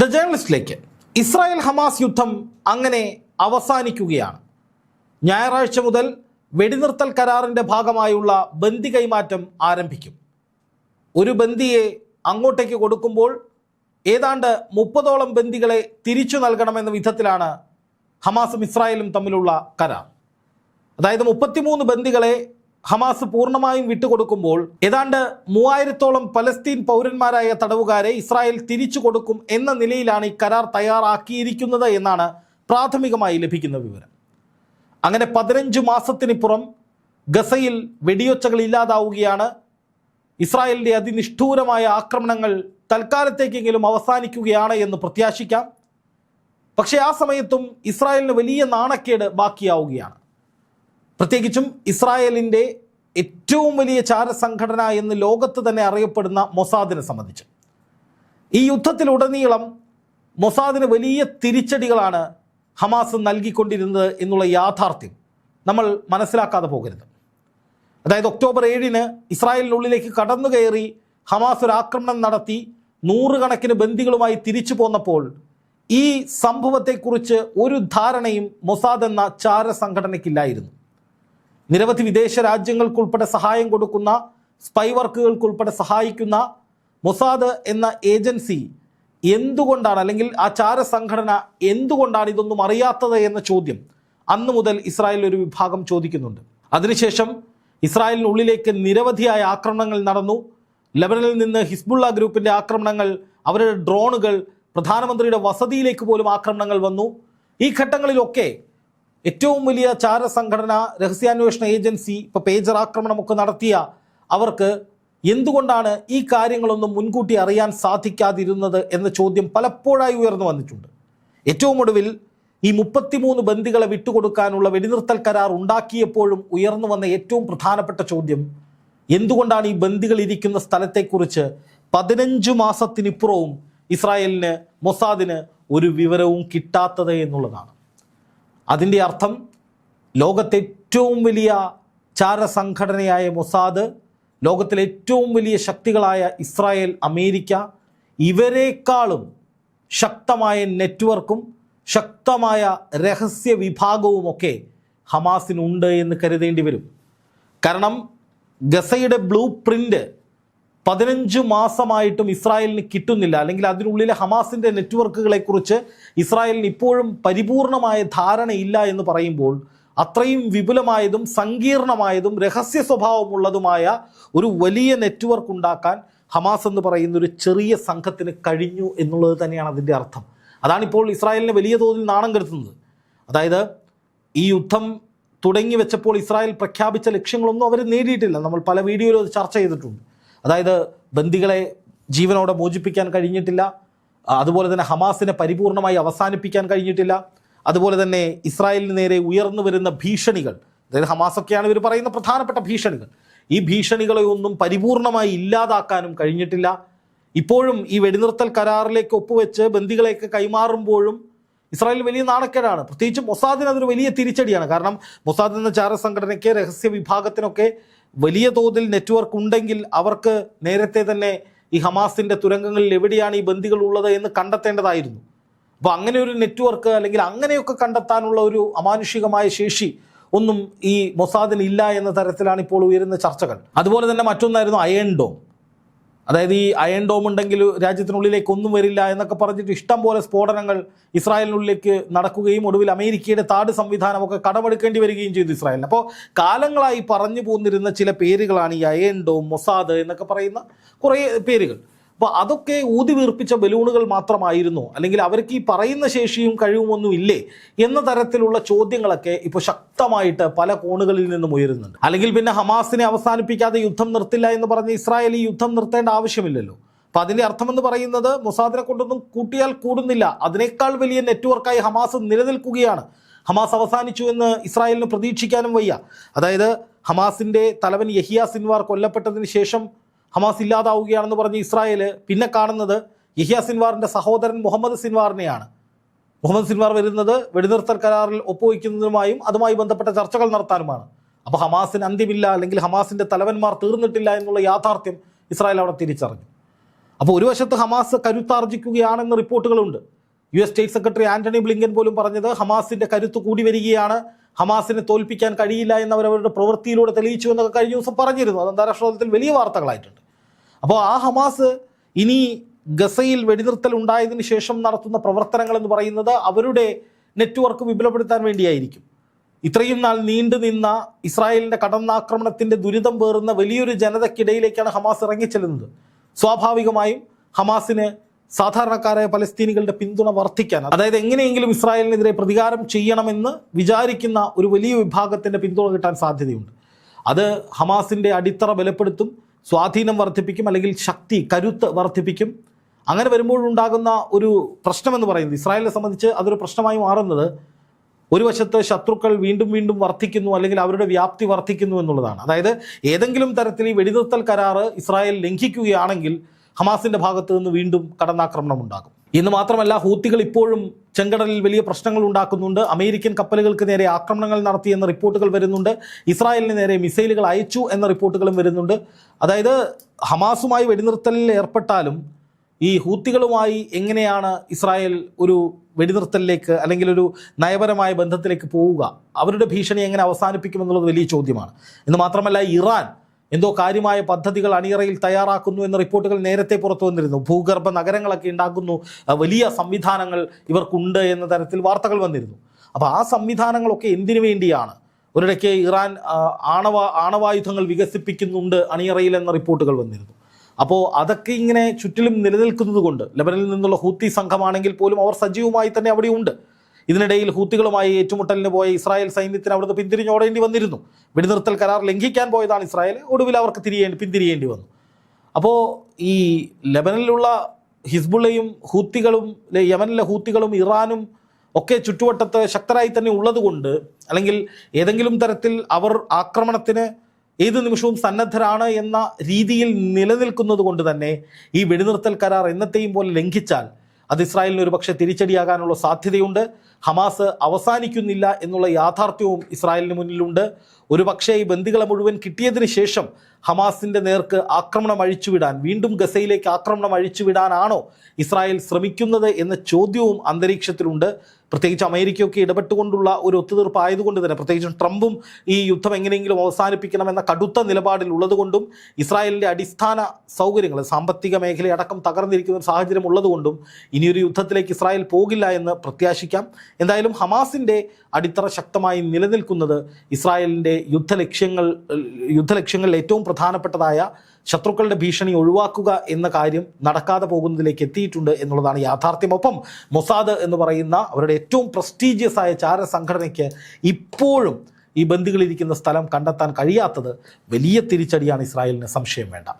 The ജേർണലിസ്റ്റിലേക്ക് Israel Hamas യുദ്ധം അങ്ങനെ അവസാനിക്കുകയാണ്. ഞായറാഴ്ച മുതൽ വെടിനിർത്തൽ കരാറിന്റെ ഭാഗമായുള്ള ബന്ദി കൈമാറ്റം ആരംഭിക്കും. ഒരു ബന്ദിയെ അങ്ങോട്ടേക്ക് കൊടുക്കുമ്പോൾ ഏതാണ്ട് മുപ്പതോളം ബന്ദികളെ തിരിച്ചു നൽകണമെന്ന വിധത്തിലാണ് ഹമാസും ഇസ്രായേലും തമ്മിലുള്ള കരാർ. അതായത് മുപ്പത്തിമൂന്ന് ബന്ദികളെ ഹമാസ് പൂർണമായും വിട്ടുകൊടുക്കുമ്പോൾ ഏതാണ്ട് മൂവായിരത്തോളം പലസ്തീൻ പൗരന്മാരായ തടവുകാരെ ഇസ്രായേൽ തിരിച്ചു കൊടുക്കും എന്ന നിലയിലാണ് ഈ കരാർ തയ്യാറാക്കിയിരിക്കുന്നത് എന്നാണ് പ്രാഥമികമായി ലഭിക്കുന്ന വിവരം. അങ്ങനെ പതിനഞ്ച് മാസത്തിനിപ്പുറം ഗസയിൽ വെടിയൊച്ചകൾ ഇല്ലാതാവുകയാണ്. ഇസ്രായേലിന്റെ അതിനിഷ്ഠൂരമായ ആക്രമണങ്ങൾ തൽക്കാലത്തേക്കെങ്കിലും അവസാനിക്കുകയാണ് എന്ന് പ്രത്യാശിക്കാം. പക്ഷേ ആ സമയത്തും ഇസ്രായേലിന് വലിയ നാണക്കേട് ബാക്കിയാവുകയാണ്. പ്രത്യേകിച്ചും ഇസ്രായേലിന്റെ ഏറ്റവും വലിയ ചാരസംഘടന എന്ന് ലോകത്ത് തന്നെ അറിയപ്പെടുന്ന മൊസാദിനെ സംബന്ധിച്ച്. ഈ യുദ്ധത്തിലുടനീളം മൊസാദിന് വലിയ തിരിച്ചടികളാണ് ഹമാസ് നൽകിക്കൊണ്ടിരുന്നത് എന്നുള്ള യാഥാർത്ഥ്യം നമ്മൾ മനസ്സിലാക്കാതെ പോകരുത്. അതായത് ഒക്ടോബർ ഏഴിന് ഇസ്രായേലിനുള്ളിലേക്ക് കടന്നു കയറി ഹമാസ് ഒരു ആക്രമണം നടത്തി നൂറുകണക്കിന് ബന്ദികളുമായി തിരിച്ചു പോന്നപ്പോൾ ഈ സംഭവത്തെക്കുറിച്ച് ഒരു ധാരണയും മൊസാദ് എന്ന ചാരസംഘടനയ്ക്കില്ലായിരുന്നു. നിരവധി വിദേശ രാജ്യങ്ങൾക്കുൾപ്പെടെ സഹായം കൊടുക്കുന്ന സ്പൈ വർക്കുകൾക്കുൾപ്പെടെ സഹായിക്കുന്ന മൊസാദ് എന്ന ഏജൻസി എന്തുകൊണ്ടാണ് അല്ലെങ്കിൽ ആ ചാര ചാരസംഘടന എന്തുകൊണ്ടാണ് ഇതൊന്നും അറിയാത്തത് എന്ന ചോദ്യം അന്ന് മുതൽ ഇസ്രായേൽ ഒരു വിഭാഗം ചോദിക്കുന്നുണ്ട്. അതിനുശേഷം ഇസ്രായേലിനുള്ളിലേക്ക് നിരവധിയായ ആക്രമണങ്ങൾ നടന്നു. ലെബനനിൽ നിന്ന് ഹിസ്ബുള്ള ഗ്രൂപ്പിന്റെ ആക്രമണങ്ങൾ അവരുടെ ഡ്രോണുകൾ പ്രധാനമന്ത്രിയുടെ വസതിയിലേക്ക് പോലും ആക്രമണങ്ങൾ വന്നു. ഈ ഘട്ടങ്ങളിലൊക്കെ ഏറ്റവും വലിയ ചാരസംഘടന രഹസ്യാന്വേഷണ ഏജൻസി ഇപ്പോൾ പേജർ ആക്രമണമൊക്കെ നടത്തിയ അവർക്ക് എന്തുകൊണ്ടാണ് ഈ കാര്യങ്ങളൊന്നും മുൻകൂട്ടി അറിയാൻ സാധിക്കാതിരുന്നത് എന്ന ചോദ്യം പലപ്പോഴായി ഉയർന്നു വന്നിട്ടുണ്ട്. ഏറ്റവും ഒടുവിൽ ഈ മുപ്പത്തിമൂന്ന് ബന്ദികളെ വിട്ടുകൊടുക്കാനുള്ള വെടിനിർത്തൽ കരാർ ഉണ്ടാക്കിയപ്പോഴും ഉയർന്നു വന്ന ഏറ്റവും പ്രധാനപ്പെട്ട ചോദ്യം എന്തുകൊണ്ടാണ് ഈ ബന്ദികൾ ഇരിക്കുന്ന സ്ഥലത്തെക്കുറിച്ച് പതിനഞ്ച് മാസത്തിനിപ്പുറവും ഇസ്രായേലിന് മൊസാദിന് ഒരു വിവരവും കിട്ടാത്തത് എന്നുള്ളതാണ്. അതിന്റെ അർത്ഥം ലോകത്തെ ഏറ്റവും വലിയ ചാരസംഘടനയായ മൊസാദ് ലോകത്തിലെ ഏറ്റവും വലിയ ശക്തികളായ ഇസ്രായേൽ അമേരിക്ക ഇവരെക്കാളും ശക്തമായ നെറ്റ്വർക്കും ശക്തമായ രഹസ്യ വിഭാഗവുമൊക്കെ ഹമാസിനുണ്ട് എന്ന് കരുതേണ്ടി വരും. കാരണം ഗസയുടെ ബ്ലൂ പ്രിന്റ് പതിനഞ്ച് മാസമായിട്ടും ഇസ്രായേലിന് കിട്ടുന്നില്ല. അല്ലെങ്കിൽ അതിനുള്ളിലെ ഹമാസിന്റെ നെറ്റ്വർക്കുകളെക്കുറിച്ച് ഇസ്രായേലിന് ഇപ്പോഴും പരിപൂർണമായ ധാരണയില്ല എന്ന് പറയുമ്പോൾ അത്രയും വിപുലമായതും സങ്കീർണമായതും രഹസ്യ സ്വഭാവമുള്ളതുമായ ഒരു വലിയ നെറ്റ്വർക്ക് ഉണ്ടാക്കാൻ ഹമാസ് എന്ന് പറയുന്ന ഒരു ചെറിയ സംഘത്തിന് കഴിഞ്ഞു എന്നുള്ളത് തന്നെയാണ് അതിന്റെ അർത്ഥം. അതാണിപ്പോൾ ഇസ്രായേലിനെ വലിയ തോതിൽ നാണം കെടുത്തുന്നത്. അതായത് ഈ യുദ്ധം തുടങ്ങി വെച്ചപ്പോൾ ഇസ്രായേൽ പ്രഖ്യാപിച്ച ലക്ഷ്യങ്ങളൊന്നും അവർ നേടിയിട്ടില്ല. നമ്മൾ പല വീഡിയോയിലും അത് ചർച്ച ചെയ്തിട്ടുണ്ട്. അതായത് ബന്ദികളെ ജീവനോടെ മോചിപ്പിക്കാൻ കഴിഞ്ഞിട്ടില്ല. അതുപോലെ തന്നെ ഹമാസിനെ പരിപൂർണമായി അവസാനിപ്പിക്കാൻ കഴിഞ്ഞിട്ടില്ല. അതുപോലെ തന്നെ ഇസ്രായേലിന് നേരെ ഉയർന്നു വരുന്ന ഭീഷണികൾ. അതായത് ഹമാസൊക്കെയാണ് ഇവർ പറയുന്ന പ്രധാനപ്പെട്ട ഭീഷണികൾ. ഈ ഭീഷണികളെ ഒന്നും പരിപൂർണമായി ഇല്ലാതാക്കാനും കഴിഞ്ഞിട്ടില്ല. ഇപ്പോഴും ഈ വെടിനിർത്തൽ കരാറിലേക്ക് ഒപ്പുവെച്ച് ബന്ദികളെയൊക്കെ കൈമാറുമ്പോഴും ഇസ്രായേൽ വലിയ നാണക്കേടാണ്. പ്രത്യേകിച്ച് മൊസാദിന് അതൊരു വലിയ തിരിച്ചടിയാണ്. കാരണം മൊസാദ് എന്ന ചാര സംഘടനയ്ക്ക് രഹസ്യ വിഭാഗത്തിനൊക്കെ വലിയ തോതിൽ നെറ്റ്വർക്ക് ഉണ്ടെങ്കിൽ അവർക്ക് നേരത്തെ തന്നെ ഈ ഹമാസിന്റെ തുരങ്കങ്ങളിൽ എവിടെയാണ് ഈ ബന്ദികൾ ഉള്ളത് എന്ന് കണ്ടെത്തേണ്ടതായിരുന്നു. അപ്പോൾ അങ്ങനെ ഒരു നെറ്റ്വർക്ക് അല്ലെങ്കിൽ അങ്ങനെയൊക്കെ കണ്ടെത്താനുള്ള ഒരു അമാനുഷികമായ ശേഷി ഒന്നും ഈ മൊസാദിന് ഇല്ല എന്ന തരത്തിലാണ് ഇപ്പോൾ ഉയരുന്ന ചർച്ചകൾ. അതുപോലെ തന്നെ മറ്റൊന്നായിരുന്നു അയൺ ഡോം. അതായത് ഈ അയൺ ഡോം ഉണ്ടെങ്കിൽ രാജ്യത്തിനുള്ളിലേക്ക് ഒന്നും വരില്ല എന്നൊക്കെ പറഞ്ഞിട്ട് ഇഷ്ടം പോലെ സ്ഫോടനങ്ങൾ ഇസ്രായേലിനുള്ളിലേക്ക് നടക്കുകയും ഒടുവിൽ അമേരിക്കയുടെ താട് സംവിധാനമൊക്കെ കടമെടുക്കേണ്ടി വരികയും ചെയ്തു ഇസ്രായേലിന്. അപ്പോൾ കാലങ്ങളായി പറഞ്ഞു പോന്നിരുന്ന ചില പേരുകളാണ് ഈ അയൺ ഡോം മൊസാദ് എന്നൊക്കെ പറയുന്ന കുറേ പേരുകൾ. അപ്പോൾ അതൊക്കെ ഊതി വീർപ്പിച്ച ബലൂണുകൾ മാത്രമായിരുന്നു. അല്ലെങ്കിൽ അവർക്ക് ഈ പറയുന്ന ശേഷിയും കഴിവുമൊന്നും ഇല്ലേ എന്ന തരത്തിലുള്ള ചോദ്യങ്ങളൊക്കെ ഇപ്പോൾ ശക്തമായിട്ട് പല കോണുകളിൽ നിന്നും ഉയരുന്നുണ്ട്. അല്ലെങ്കിൽ പിന്നെ ഹമാസിനെ അവസാനിപ്പിക്കാതെ യുദ്ധം നിർത്തില്ല എന്ന് പറഞ്ഞ് ഇസ്രായേൽ ഈ യുദ്ധം നിർത്തേണ്ട ആവശ്യമില്ലല്ലോ. അപ്പം അതിന്റെ അർത്ഥമെന്ന് പറയുന്നത് മൊസാദിനെ കൊണ്ടൊന്നും കൂട്ടിയാൽ കൂടുന്നില്ല. അതിനേക്കാൾ വലിയ നെറ്റ്വർക്കായി ഹമാസ് നിലനിൽക്കുകയാണ്. ഹമാസ് അവസാനിച്ചു എന്ന് ഇസ്രായേലിന് പ്രതീക്ഷിക്കാനും വയ്യ. അതായത് ഹമാസിന്റെ തലവൻ യഹിയ സിൻവാർ കൊല്ലപ്പെട്ടതിന് ശേഷം ഹമാസ് ഇല്ലാതാവുകയാണെന്ന് പറഞ്ഞ് ഇസ്രായേൽ പിന്നെ കാണുന്നത് യഹിയ സിൻവാറിന്റെ സഹോദരൻ മുഹമ്മദ് സിൻവാറിനെയാണ്. മുഹമ്മദ് സിൻവാർ വരുന്നത് വെടിനിർത്തൽ കരാറിൽ ഒപ്പുവയ്ക്കുന്നതുമായും അതുമായി ബന്ധപ്പെട്ട ചർച്ചകൾ നടത്താനുമാണ്. അപ്പോൾ ഹമാസിന് അന്ത്യമില്ല അല്ലെങ്കിൽ ഹമാസിന്റെ തലവന്മാർ തീർന്നിട്ടില്ല എന്നുള്ള യാഥാർത്ഥ്യം ഇസ്രായേൽ അവിടെ തിരിച്ചറിഞ്ഞു. അപ്പോൾ ഒരു വശത്ത് ഹമാസ് കരുത്താർജിക്കുകയാണെന്ന് റിപ്പോർട്ടുകളുണ്ട്. U S state secretary Antony Blinken പോലും പറഞ്ഞത് ഹമാസിന്റെ കരുത്ത് കൂടി വരികയാണ് ഹമാസിനെ തോൽപ്പിക്കാൻ കഴിയില്ല എന്ന് അവരവരുടെ പ്രവൃത്തിയിലൂടെ തെളിയിച്ചു എന്നൊക്കെ കഴിഞ്ഞ ദിവസം പറഞ്ഞിരുന്നു. അത് അന്താരാഷ്ട്ര തലത്തിൽ വലിയ വാർത്തകളായിട്ടുണ്ട്. അപ്പോൾ ആ ഹമാസ് ഇനി ഗസയിൽ വെടിനിർത്തൽ ഉണ്ടായതിനു ശേഷം നടത്തുന്ന പ്രവർത്തനങ്ങൾ എന്ന് പറയുന്നത് അവരുടെ നെറ്റ്വർക്ക് വിപുലപ്പെടുത്താൻ വേണ്ടിയായിരിക്കും. ഇത്രയും നാൾ നീണ്ടു നിന്ന ഇസ്രായേലിന്റെ കടന്നാക്രമണത്തിന്റെ ദുരിതം പേറുന്ന വലിയൊരു ജനതയ്ക്കിടയിലേക്കാണ് ഹമാസ് ഇറങ്ങിച്ചെല്ലുന്നത്. സ്വാഭാവികമായും ഹമാസിന് സാധാരണക്കാരായ പലസ്തീനികളുടെ പിന്തുണ വർദ്ധിക്കാൻ അതായത് എങ്ങനെയെങ്കിലും ഇസ്രായേലിനെതിരെ പ്രതികാരം ചെയ്യണമെന്ന് വിചാരിക്കുന്ന ഒരു വലിയ വിഭാഗത്തിന്റെ പിന്തുണ കിട്ടാൻ സാധ്യതയുണ്ട്. അത് ഹമാസിന്റെ അടിത്തറ ബലപ്പെടുത്തും സ്വാധീനം വർദ്ധിപ്പിക്കും അല്ലെങ്കിൽ ശക്തി കരുത്ത് വർദ്ധിപ്പിക്കും. അങ്ങനെ വരുമ്പോഴുണ്ടാകുന്ന ഒരു പ്രശ്നമെന്ന് പറയുന്നത് ഇസ്രായേലിനെ സംബന്ധിച്ച് അതൊരു പ്രശ്നമായി മാറുന്നത് ഒരു വശത്ത് ശത്രുക്കൾ വീണ്ടും വീണ്ടും വർദ്ധിക്കുന്നു അല്ലെങ്കിൽ അവരുടെ വ്യാപ്തി വർദ്ധിക്കുന്നു എന്നുള്ളതാണ്. അതായത് ഏതെങ്കിലും തരത്തിൽ ഈ വെടിനിർത്തൽ കരാറ് ഇസ്രായേൽ ലംഘിക്കുകയാണെങ്കിൽ ഹമാസിന്റെ ഭാഗത്ത് നിന്ന് വീണ്ടും കടന്നാക്രമണം ഉണ്ടാകും. ഇന്ന് മാത്രമല്ല ഹൂത്തികൾ ഇപ്പോഴും ചെങ്കടലിൽ വലിയ പ്രശ്നങ്ങൾ ഉണ്ടാക്കുന്നുണ്ട്. അമേരിക്കൻ കപ്പലുകൾക്ക് നേരെ ആക്രമണങ്ങൾ നടത്തിയെന്ന റിപ്പോർട്ടുകൾ വരുന്നുണ്ട്. ഇസ്രായേലിന് നേരെ മിസൈലുകൾ അയച്ചു എന്ന റിപ്പോർട്ടുകളും വരുന്നുണ്ട്. അതായത് ഹമാസുമായി വെടിനിർത്തലിൽ ഏർപ്പെട്ടാലും ഈ ഹൂത്തികളുമായി എങ്ങനെയാണ് ഇസ്രായേൽ ഒരു വെടിനിർത്തലിലേക്ക് അല്ലെങ്കിൽ ഒരു നയപരമായ ബന്ധത്തിലേക്ക് പോവുക? അവരുടെ ഭീഷണി എങ്ങനെ അവസാനിപ്പിക്കുമെന്നുള്ളത് വലിയ ചോദ്യമാണ്. എന്ന് മാത്രമല്ല ഇറാൻ എന്തോ കാര്യമായ പദ്ധതികൾ അണിയറയിൽ തയ്യാറാക്കുന്നു എന്ന റിപ്പോർട്ടുകൾ നേരത്തെ പുറത്തു വന്നിരുന്നു. ഭൂഗർഭ നഗരങ്ങളൊക്കെ ഉണ്ടാക്കുന്നു. വലിയ സംവിധാനങ്ങൾ ഇവർക്കുണ്ട് എന്ന തരത്തിൽ വാർത്തകൾ വന്നിരുന്നു. അപ്പോൾ ആ സംവിധാനങ്ങളൊക്കെ എന്തിനു വേണ്ടിയാണ്? ഒരിടയ്ക്ക് ഇറാൻ ആണവ ആണവായുധങ്ങൾ വികസിപ്പിക്കുന്നുണ്ട് അണിയറയിൽ എന്ന റിപ്പോർട്ടുകൾ വന്നിരുന്നു. അപ്പോൾ അതൊക്കെ ഇങ്ങനെ ചുറ്റിലും നിലനിൽക്കുന്നത് കൊണ്ട് ലബനനിൽ നിന്നുള്ള ഹൂത്തി സംഘമാണെങ്കിൽ പോലും അവർ സജീവമായി തന്നെ അവിടെ ഉണ്ട്. ഇതിനിടയിൽ ഹൂത്തികളുമായി ഏറ്റുമുട്ടലിന് പോയ ഇസ്രായേൽ സൈന്യത്തിന് അവിടുന്ന് പിന്തിരിഞ്ഞോടേണ്ടി വന്നിരുന്നു. വെടിനിർത്തൽ കരാർ ലംഘിക്കാൻ പോയതാണ് ഇസ്രായേൽ. ഒടുവിൽ അവർക്ക് തിരിയേണ്ടി പിന്തിരിയേണ്ടി വന്നു. അപ്പോൾ ഈ ലബനിലുള്ള ഹിസ്ബുള്ളയും ഹൂത്തികളും യമനിലെ ഹൂത്തികളും ഇറാനും ഒക്കെ ചുറ്റുവട്ടത്ത് ശക്തരായി തന്നെ ഉള്ളതുകൊണ്ട് അല്ലെങ്കിൽ ഏതെങ്കിലും തരത്തിൽ അവർ ആക്രമണത്തിന് ഏത് നിമിഷവും സന്നദ്ധരാണ് എന്ന രീതിയിൽ നിലനിൽക്കുന്നത് കൊണ്ട് തന്നെ ഈ വെടിനിർത്തൽ കരാർ എന്നത്തെയും പോലെ ലംഘിച്ചാൽ അത് ഇസ്രായേലിന് ഒരു പക്ഷേ തിരിച്ചടിയാകാനുള്ള സാധ്യതയുണ്ട്. ഹമാസ് അവസാനിക്കുന്നില്ല എന്നുള്ള യാഥാർത്ഥ്യവും ഇസ്രായേലിന് മുന്നിലുണ്ട്. ഒരു പക്ഷേ ഈ ബന്ദികളെ മുഴുവൻ കിട്ടിയതിന് ശേഷം ഹമാസിന്റെ നേർക്ക് ആക്രമണം അഴിച്ചുവിടാൻ വീണ്ടും ഗസയിലേക്ക് ആക്രമണം അഴിച്ചുവിടാനാണോ ഇസ്രായേൽ ശ്രമിക്കുന്നത് എന്ന ചോദ്യവും അന്തരീക്ഷത്തിലുണ്ട്. പ്രത്യേകിച്ച് അമേരിക്കയൊക്കെ ഇടപെട്ടുകൊണ്ടുള്ള ഒരു ഒത്തുതീർപ്പ് ആയതുകൊണ്ട് തന്നെ പ്രത്യേകിച്ചും ട്രംപും ഈ യുദ്ധം എങ്ങനെയെങ്കിലും അവസാനിപ്പിക്കണമെന്ന കടുത്ത നിലപാടിൽ ഉള്ളതുകൊണ്ടും ഇസ്രായേലിന്റെ അടിസ്ഥാന സൗകര്യങ്ങൾ സാമ്പത്തിക മേഖലയടക്കം തകർന്നിരിക്കുന്ന ഒരു സാഹചര്യം ഉള്ളതുകൊണ്ടും ഇനിയൊരു യുദ്ധത്തിലേക്ക് ഇസ്രായേൽ പോകില്ല എന്ന് പ്രത്യാശിക്കാം. എന്തായാലും ഹമാസിന്റെ അടിത്തറ ശക്തമായി നിലനിൽക്കുന്നത് ഇസ്രായേലിന്റെ യുദ്ധലക്ഷ്യങ്ങൾ യുദ്ധലക്ഷ്യങ്ങളിൽ ഏറ്റവും പ്രധാനപ്പെട്ടതായ ശത്രുക്കളുടെ ഭീഷണി ഒഴിവാക്കുക എന്ന കാര്യം നടക്കാതെ പോകുന്നതിലേക്ക് എത്തിയിട്ടുണ്ട് എന്നുള്ളതാണ് യാഥാർത്ഥ്യം. ഒപ്പം മൊസാദ് എന്ന് പറയുന്ന അവരുടെ ഏറ്റവും പ്രസ്റ്റീജിയസ് ആയ ചാര സംഘടനയ്ക്ക് ഇപ്പോഴും ഈ ബന്ദികളിരിക്കുന്ന സ്ഥലം കണ്ടെത്താൻ കഴിയാത്തത് വലിയ തിരിച്ചടിയാണ് ഇസ്രായേലിന് സംശയം വേണ്ട.